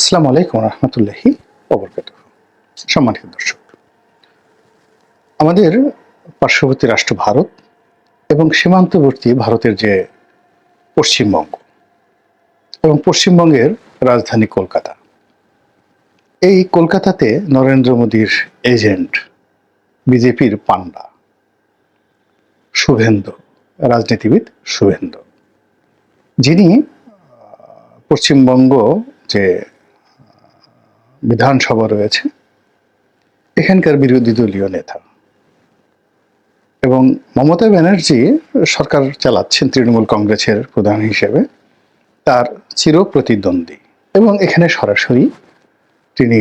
আসসালামু আলাইকুম রহমতুল্লাহি সম্মানিত দর্শক, আমাদের পার্শ্ববর্তী রাষ্ট্র ভারত এবং সীমান্তবর্তী ভারতের যে পশ্চিমবঙ্গ এবং পশ্চিমবঙ্গের রাজধানী কলকাতা, এই কলকাতাতে নরেন্দ্র মোদীর এজেন্ট, বিজেপির পান্ডা, শুভেন্দু, রাজনীতিবিদ শুভেন্দু, যিনি পশ্চিমবঙ্গ যে বিধানসভা রয়েছে, এখানকার বিরোধী দলীয় নেতা। এবং মমতা ব্যানার্জি সরকার চালাচ্ছেন তৃণমূল কংগ্রেসের প্রধান হিসেবে, তার চির প্রতিদ্বন্দ্বী এবং এখানে সরাসরি তিনি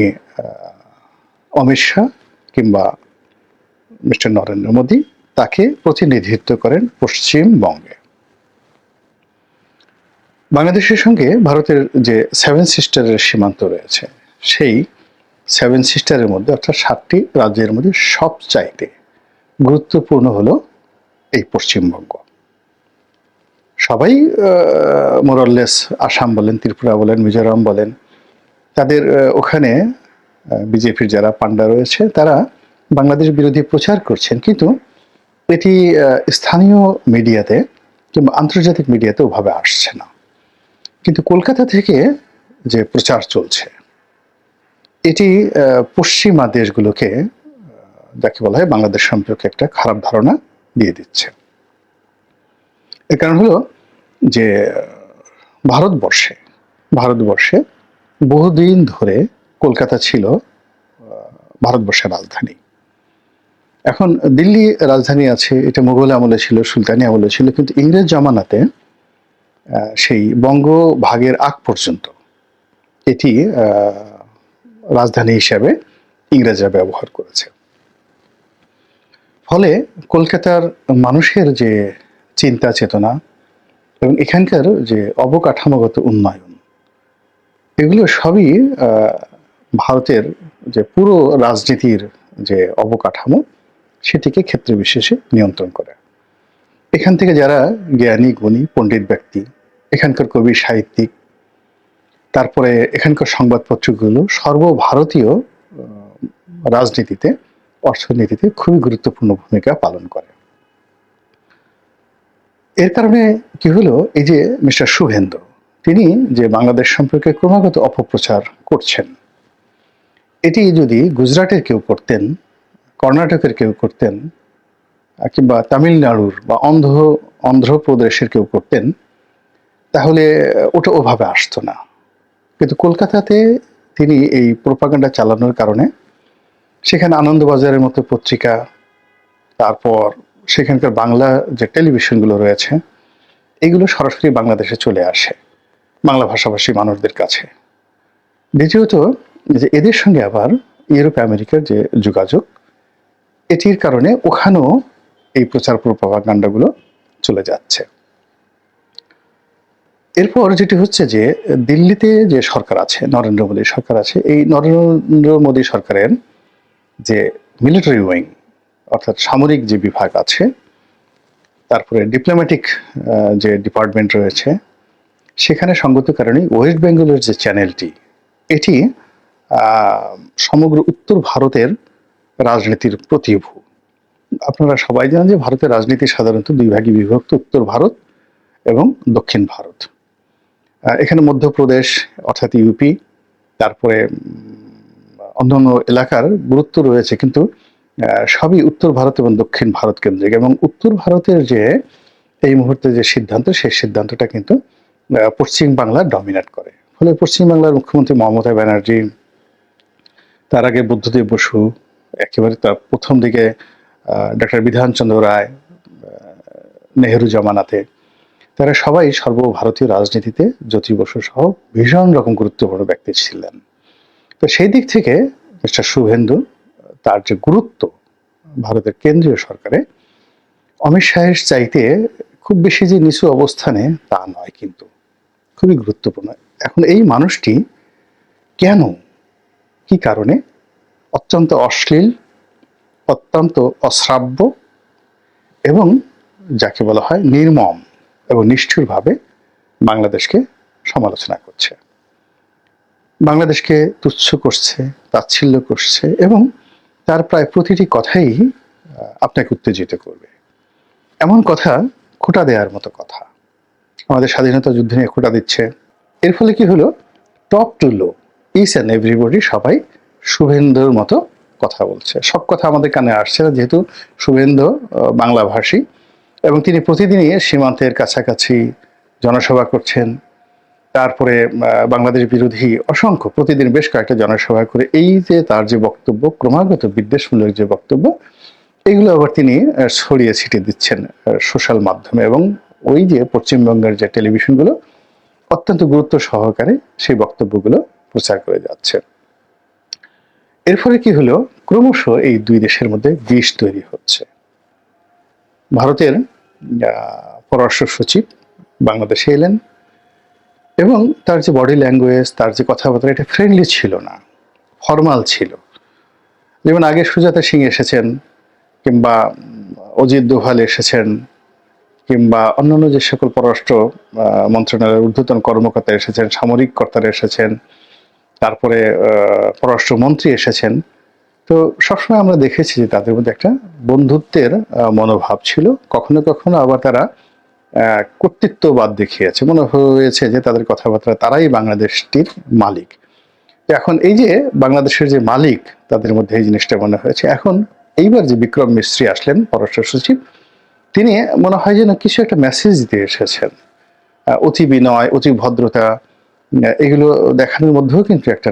অমিত শাহ কিংবা মিস্টার নরেন্দ্র মোদী তাকে প্রতিনিধিত্ব করেন পশ্চিমবঙ্গে। বাংলাদেশের সঙ্গে ভারতের যে সেভেন সিস্টারের সীমান্ত রয়েছে সেই সেভেন সিস্টারের মধ্যে অর্থাৎ সাতটি রাজ্যের মধ্যে সবচাইতে গুরুত্বপূর্ণ হলো এই পশ্চিমবঙ্গ। সবাই মোরাললেস আসাম বলেন, ত্রিপুরা বলেন, মিজোরাম বলেন, তাদের ওখানে বিজেপির যারা পান্ডা রয়েছে, তারা বাংলাদেশ বিরোধী প্রচার করছেন। কিন্তু এটি স্থানীয় মিডিয়াতে কিংবা আন্তর্জাতিক মিডিয়াতে ওভাবে আসছে না। কিন্তু কলকাতা থেকে যে প্রচার চলছে এটি পশ্চিমা দেশগুলোকে যাকে বলা হয় বাংলাদেশ সম্পর্কে একটা খারাপ ধারণা দিয়ে দিচ্ছে। এর কারণ হলো যে, ভারতবর্ষে ভারতবর্ষে বহুদিন ধরে কলকাতা ছিল ভারতবর্ষের রাজধানী। এখন দিল্লি রাজধানী আছে, এটা মুঘল আমলে ছিল, সুলতানি আমলে ছিল, কিন্তু ইংরেজ জামানাতে সেই বঙ্গ ভাগের আগ পর্যন্ত এটি রাজধানী হিসাবে ইংরেজরা ব্যবহার করেছে। ফলে কলকাতার মানুষের যে চিন্তা চেতনা এবং এখানকার যে অবকাঠামোগত উন্নয়ন, এগুলো সবই ভারতের যে পুরো রাজনীতির যে অবকাঠামো, সেটিকে ক্ষেত্রে বিশেষে নিয়ন্ত্রণ করে। এখান থেকে যারা জ্ঞানী, গুণী, পণ্ডিত ব্যক্তি, এখানকার কবি, সাহিত্যিক তারপরে এখানকার সংবাদপত্রগুলো সর্বভারতীয় রাজনীতিতে, অর্থনীতিতে খুবই গুরুত্বপূর্ণ ভূমিকা পালন করে। এর কারণে কি হলো? এই যে মিস্টার শুভেন্দু, তিনি যে বাংলাদেশ সম্পর্কে ক্রমাগত অপপ্রচার করছেন, এটি যদি গুজরাটের কেউ করতেন, কর্ণাটকের কেউ করতেন, কিংবা তামিলনাড়ুর বা অন্ধ্র, অন্ধ্রপ্রদেশের কেউ করতেন, তাহলে ওটা ওভাবে আসতো না। কিন্তু কলকাতাতে তিনি এই প্রোপাগান্ডা চালানোর কারণে সেখানে আনন্দবাজারের মতো পত্রিকা, তারপর সেখানকার বাংলা যে টেলিভিশনগুলো রয়েছে, এগুলো সরাসরি বাংলাদেশে চলে আসে, বাংলা ভাষাভাষী মানুষদের কাছে। দ্বিতীয়ত, যে এদের সঙ্গে আবার ইউরোপ, আমেরিকার যে যোগাযোগ, এটির কারণে ওখানেও এই প্রচার প্রপাগান্ডাগুলো চলে যাচ্ছে। এরপর যেটি হচ্ছে যে দিল্লিতে যে সরকার আছে, নরেন্দ্র মোদী সরকার আছে, এই নরেন্দ্র মোদী সরকারের যে মিলিটারি উইং অর্থাৎ সামরিক যে বিভাগ আছে, তারপরে ডিপ্লোম্যাটিক যে ডিপার্টমেন্ট রয়েছে, সেখানে সঙ্গত কারণে ওয়েস্ট বেঙ্গলের যে চ্যানেলটি এটি সমগ্র উত্তর ভারতের রাজনীতির প্রতিভূ। আপনারা সবাই জানেন যে ভারতের রাজনীতি সাধারণত দুই ভাগে বিভক্ত, উত্তর ভারত এবং দক্ষিণ ভারত। এখানে মধ্যপ্রদেশ, অর্থাৎ ইউপি, তারপরে অন্যান্য এলাকার গুরুত্ব রয়েছে, কিন্তু সবই উত্তর ভারত এবং দক্ষিণ ভারত কেন্দ্রিক এবং উত্তর ভারতের যে, এই মুহূর্তে যে সিদ্ধান্ত, সেই সিদ্ধান্তটা কিন্তু পশ্চিম বাংলা ডমিনেট করে। ফলে পশ্চিম বাংলার মুখ্যমন্ত্রী মমতা ব্যানার্জি, তার আগে বুদ্ধদেব বসু, একেবারে তার প্রথম দিকে ডক্টর বিধানচন্দ্র রায় নেহেরু জামানাতে তারা সবাই সর্বভারতীয় রাজনীতিতে জ্যোতি বসু সহ ভীষণ রকম গুরুত্বপূর্ণ ব্যক্তি ছিলেন। তো সেই দিক থেকে মিস্টার শুভেন্দু, তার যে গুরুত্ব ভারতের কেন্দ্রীয় সরকারে, অমিত শাহের চাইতে খুব বেশি যে নিচু অবস্থানে তা নয় কিন্তু, খুবই গুরুত্বপূর্ণ। এখন এই মানুষটি কেন, কি কারণে অত্যন্ত অশ্লীল, অত্যন্ত অশ্রাব্য এবং যাকে বলা হয় নির্মম? এবং নিষ্ঠুরভাবে বাংলাদেশকে সমালোচনা করছে। বাংলাদেশকে তুচ্ছ করছে, তাচ্ছিল্য করছে এবং তার প্রায় প্রতিটি কথাই আপনাকে উত্তেজিত করবে। এমন কথা খোটা দেওয়ার মতো কথা। আমাদের স্বাধীনতা যুদ্ধ নিয়ে খোটা দিচ্ছে। এর ফলে কি হলো? Top to low is and everybody সবাই শুভেন্দুর মতো কথা বলছে। সব কথা আমাদের কানে আসছে না, যেহেতু শুভেন্দু বাংলাভাষী। এবং তিনি প্রতিদিনই সীমান্তের কাছাকাছি জনসভা করছেন। তারপরে বাংলাদেশ বিরোধী অসংখ্য, প্রতিদিন বেশ কয়েকটা জনসভা করে এই যে তার যে বক্তব্য, ক্রমাগত বিদ্বেষমূলক যে বক্তব্য, এগুলো আবার তিনি ছড়িয়ে ছিটিয়ে দিচ্ছেন সোশ্যাল মাধ্যমে এবং ওই যে পশ্চিমবঙ্গের যে টেলিভিশনগুলো, অত্যন্ত গুরুত্ব সহকারে সেই বক্তব্যগুলো প্রচার করে যাচ্ছে। এর ফলে কি হলো? ক্রমশ এই দুই দেশের মধ্যে বিষ তৈরি হচ্ছে। ভারতের পররাষ্ট্র সচিব বাংলাদেশে এলেন এবং তার যে বডি ল্যাঙ্গুয়েজ তার যে কথাবার্তা, এটা ফ্রেন্ডলি ছিল না ফর্মাল ছিল। যেমন আগে সুজাতা সিং এসেছেন কিংবা অজিত দোভাল এসেছেন কিংবা অন্যান্য যে সকল পররাষ্ট্র মন্ত্রণালয়ের ঊর্ধ্বতন কর্মকর্তা এসেছেন, সামরিক কর্তারা এসেছেন, তারপরে পররাষ্ট্রমন্ত্রী এসেছেন তো সবসময় আমরা দেখেছি যে তাদের মধ্যে একটা বন্ধুত্বের মনোভাব ছিল। কখনো কখনো আবার তারা কর্তৃত্ববাদ দেখিয়েছে। মনে হয়েছে যে তাদের কথাবার্তা তারাই বাংলাদেশটির মালিক। এখন এই যে বাংলাদেশের যে মালিক, তাদের মধ্যে এই জিনিসটা মনে হয়েছে। এখন এইবার যে বিক্রম মিস্ত্রি আসলেন, পররাষ্ট্র সচিব, তিনি মনে হয় যেন কিছু একটা মেসেজ দিতে এসেছেন। অতি বিনয়, অতি ভদ্রতা এগুলো দেখানোর মধ্যেও কিন্তু একটা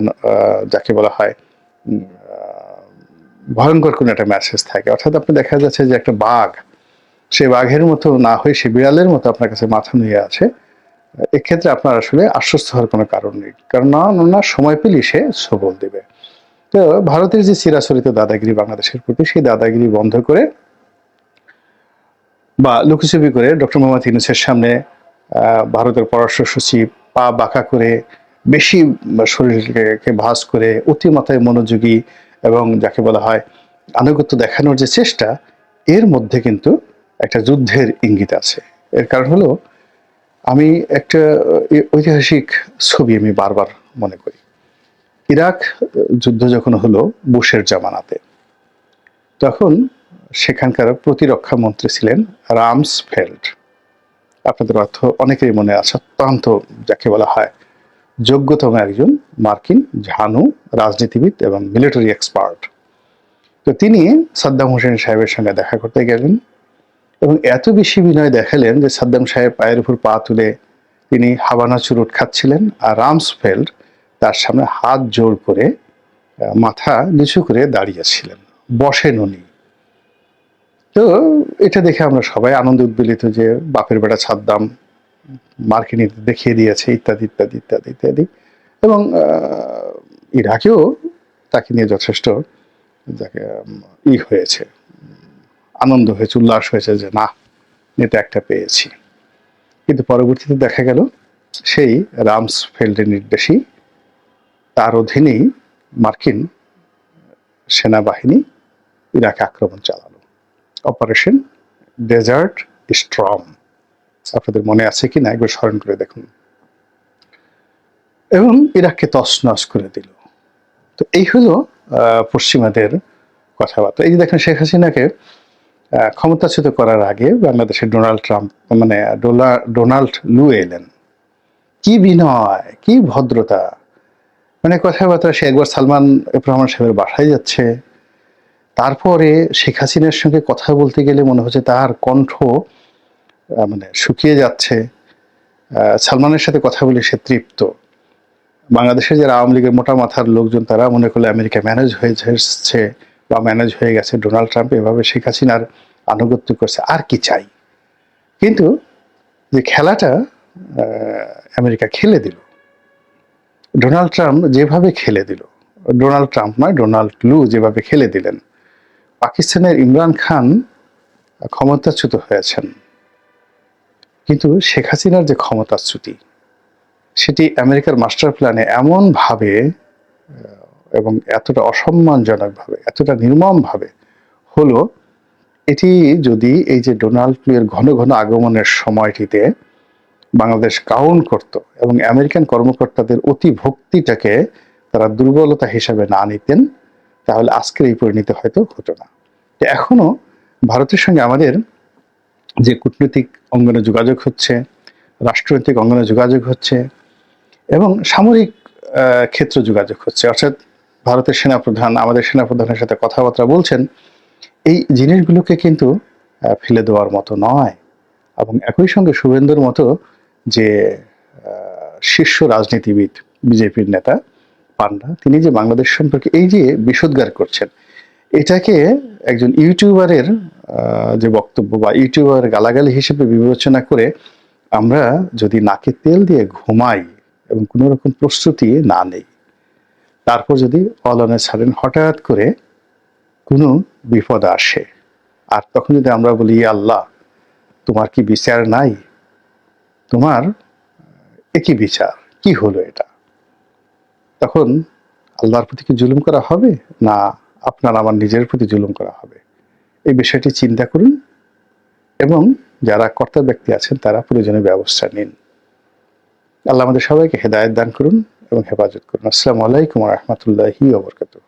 যাকে বলা হয় ভয়ঙ্কর কোনো একটা মেসেজ থাকে। অর্থাৎ আপনি দেখা যাচ্ছে যে একটা বাঘ, সে বাঘের মতো না হয়ে সে বিড়ালের মতো আপনার কাছে মাথা নিয়ে আছে, এক্ষেত্রে আপনার আসলে আশ্বস্ত হওয়ার কোনো কারণ নেই। কারণ না সময় পেলেই সে সবল দেবে। তো ভারতের যে চিরাচরিত দাদাগিরি বাংলাদেশের প্রতি, সেই দাদাগিরি বন্ধ করে বা লুকোচুপি করে ডক্টর মোহাম্মদ ইউনুসের সামনে ভারতের পররাষ্ট্র সচিব পা বাঁকা করে, বেশি শরীরকে ভাস করে, অতিমাত্রায় মনোযোগী এবং যাকে বলা হয় আনুগত্য দেখানোর যে চেষ্টা, এর মধ্যে কিন্তু একটা যুদ্ধের ইঙ্গিত আছে। এর কারণ হলো, আমি একটা ঐতিহাসিক ছবি আমি বারবার মনে করি। ইরাক, যুদ্ধ যখন হলো বুশের জামানাতে, তখন সেখানকার প্রতিরক্ষা মন্ত্রী ছিলেন রামসফেল্ড। আপনাদের অর্থ অনেকেরই মনে আছে, অত্যন্ত যাকে বলা হয় যোগ্যতম একজন মার্কিন ঝানু রাজনীতিবিদ এবং মিলিটারি এক্সপার্ট। তো তিনি সাদ্দাম হোসেন সাহেবের সঙ্গে দেখা করতে গেলেন এবং এত বেশি বিনয় দেখালেন যে সাদ্দাম সাহেব পায়ের উপর পা তুলে তিনি হাবানা চুরুট খাচ্ছিলেন আর রামসফেল্ড তার সামনে হাত জোর করে মাথা নিচু করে দাঁড়িয়েছিলেন, বসেন উনি। তো এটা দেখে আমরা সবাই আনন্দ উদ্বেলিত যে বাপের বেটা সাদ্দাম মার্কিনী দেখিয়ে দিয়েছে, ইত্যাদি ইত্যাদি ইত্যাদি ইত্যাদি। এবং ইরাকেও তাকে নিয়ে যথেষ্ট যাকে ই হয়েছে, আনন্দ হয়েছে, উল্লাস হয়েছে যে না নেতা একটা পেয়েছি। কিন্তু পরবর্তীতে দেখা গেল, সেই রামস রামসফেল্ডের নির্দেশই তার অধীনেই মার্কিন সেনাবাহিনী ইরাকে আক্রমণ চালালো। Operation desert storm. আপনাদের মনে আছে কি না একবার স্মরণ করে দেখুন। এবং ইরাককে তছনছ করে দিল। তো এই হলো পশ্চিমাদের কথাবার্তা। এই যে দেখেন, শেখ হাসিনাকে ক্ষমতাচ্যুত করার আগে বাংলাদেশের ডোনাল্ড ট্রাম্প মানে ডোনাল্ড লু এলেন। কি বিনয়, কি ভদ্রতা। মানে কথাবার্তা সে একবার সালমান এফ রহমান সাহেবের বাসায় যাচ্ছে। তারপরে শেখ হাসিনার সঙ্গে কথা বলতে গেলে মনে হচ্ছে তার কণ্ঠ মানে শুকিয়ে যাচ্ছে। সালমানের সাথে কথা বলে সে তৃপ্ত। বাংলাদেশের যারা আওয়ামী লীগের মোটা মাথার লোকজন, তারা মনে করলে আমেরিকা ম্যানেজ হয়ে এসছে বা ম্যানেজ হয়ে গেছে। ডোনাল্ড ট্রাম্প এভাবে শেখ হাসিনার আনুগত্য করছে, আর কি চাই? কিন্তু যে খেলাটা আমেরিকা খেলে দিল, ডোনাল্ড ট্রাম্প যেভাবে খেলে দিল, ডোনাল্ড ট্রাম্প নয়, ডোনাল্ড লু যেভাবে খেলে দিলেন, পাকিস্তানের ইমরান খান ক্ষমতাচ্যুত হয়েছেন। কিন্তু শেখ হাসিনার যে ক্ষমতাচ্যুতি, সেটি আমেরিকার মাস্টার প্ল্যানে এমনভাবে, এবং এতটা অসম্মানজনকভাবে, এতটা নির্মমভাবে হলো, এটি যদি এই যে ডোনাল্ড ট্রুয়ের ঘন ঘন আগমনের সময়টিতে বাংলাদেশ কাউন্ট করত এবং আমেরিকান কর্মকর্তাদের অতি ভক্তিটাকে তারা দুর্বলতা হিসাবে না নিতেন, তাহলে আজকের এই পরিণতি হয়তো হতো না। তো এখনও ভারতের সঙ্গে আমাদের যে কূটনৈতিক অঙ্গনে যোগাযোগ হচ্ছে, রাষ্ট্রনৈতিক অঙ্গনে যোগাযোগ হচ্ছে এবং সামরিক ক্ষেত্রে যোগাযোগ হচ্ছে। অর্থাৎ ভারতের সেনাপ্রধান, আমাদের সেনাপ্রধানের সাথে কথাবার্তা বলছেন, এই জিনিসগুলোকে কিন্তু ফেলে দেওয়ার মতো নয়। এবং একই সঙ্গে শুভেন্দুর মতো যে শীর্ষ রাজনীতিবিদ, বিজেপির নেতা পান্ডা, তিনি যে বাংলাদেশ সম্পর্কে এই যে বিষোদ্গার করছেন, এটাকে একজন ইউটিউবারের যে বক্তব্য বা ইউটিউবার গালাগালি হিসেবে বিবেচনা করে আমরা যদি নাকে তেল দিয়ে ঘুমাই এবং কোনো রকম প্রস্তুতি না নেই, তারপর যদি অলনে ছাড়েন, হঠাৎ করে কোনো বিপদ আসে, আর তখন যদি আমরা বলি আল্লাহ, তোমার কি বিচার নাই? তোমার একই বিচার, কি হলো এটা? তখন আল্লাহর প্রতি কি জুলুম করা হবে? না, আপনার আমার নিজের প্রতি জুলুম করা হবে। এই বিষয়টি চিন্তা করুন এবং যারা কর্তা ব্যক্তি আছেন, তারা প্রয়োজনীয় ব্যবস্থা নিন। আল্লাহ আমাদের সবাইকে হেদায়ত দান করুন এবং হেফাজত করুন। আসসালামু আলাইকুম রহমতুল্লাহি ওবরকাতুহ